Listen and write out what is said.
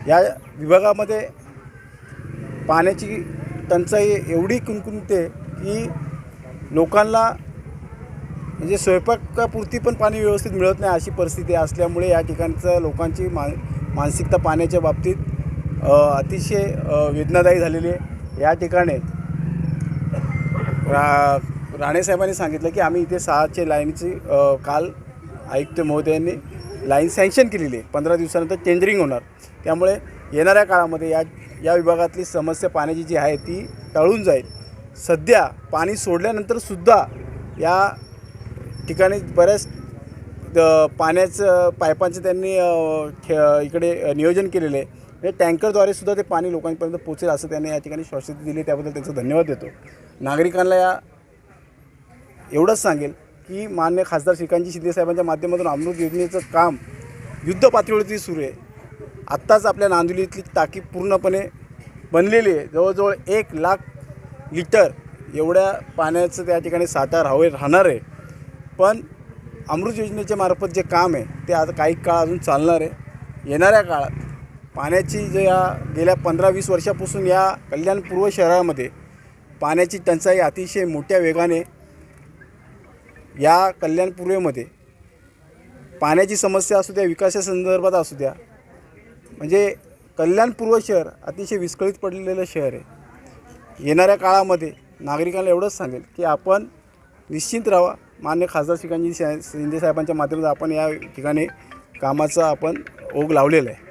या विभागामध्ये पाण्याची टंचाई एवढी कुणकुणते की लोकांना म्हणजे स्वयंपाकापुरती पण पाणी व्यवस्थित मिळत नाही अशी परिस्थिती असल्यामुळे या ठिकाणचं लोकांची मा मानसिकता पाण्याच्या बाबतीत अतिशय वेदनादायी झालेली आहे. या ठिकाणी रा राणेसाहेबांनी सांगितलं की आम्ही इथे सहाचे लाईनची काल आयुक्त महोदयांनी लाईन सँक्शन केलेली आहे. पंधरा दिवसानंतर टेंडरिंग होणार. त्यामुळे येणाऱ्या काळामध्ये या या विभागातली समस्या पाण्याची जी आहे ती टळून जाईल. सध्या पाणी सोडल्यानंतरसुद्धा या ठिकाणी बऱ्याच पाण्याचं पाईपांचं त्यांनी खे- इकडे नियोजन केलेलं आहे. म्हणजे टँकरद्वारे सुद्धा ते पाणी लोकांपर्यंत पोचेल असं त्यांनी या ठिकाणी श्वासती दिली त्याबद्दल त्यांचा धन्यवाद देतो. नागरिकांना या एवढंच सांगेल. की मान्य खासदार श्रीकांतजी शिंदेसाहेबांच्या माध्यमातून अमृत योजनेचं काम युद्ध पातळीवरती सुरू आहे. आत्ताच आपल्या नांदिवलीतली टाकी पूर्णपणे बनलेली आहे. जवळजवळ एक लाख लिटर एवढ्या पाण्याचं त्या ठिकाणी साठा राहावे राहणार आहे. पण अमृत योजनेच्या मार्फत जे काम आहे ते आता काही काळ अजून चालणार आहे. येणाऱ्या काळात पाण्याची जे या गेल्या पंधरा वीस वर्षापासून या कल्याण पूर्व शहरामध्ये पाण्याची टंचाई अतिशय मोठ्या वेगाने या कल्याण पूर्वेमध्ये पाण्याची समस्या असू द्या विकासासंदर्भात असू द्या म्हणजे कल्याण पूर्व शहर अतिशय विस्कळीत पडलेलं शहर आहे. येणाऱ्या काळामध्ये नागरिकांना एवढंच सांगेल की आपण निश्चिंत राहा मान्य खासदार श्रीकांतजी शिंदे साहेबांच्या माध्यमातून आपण या ठिकाणी कामाचा आपण ओघ लावलेला आहे.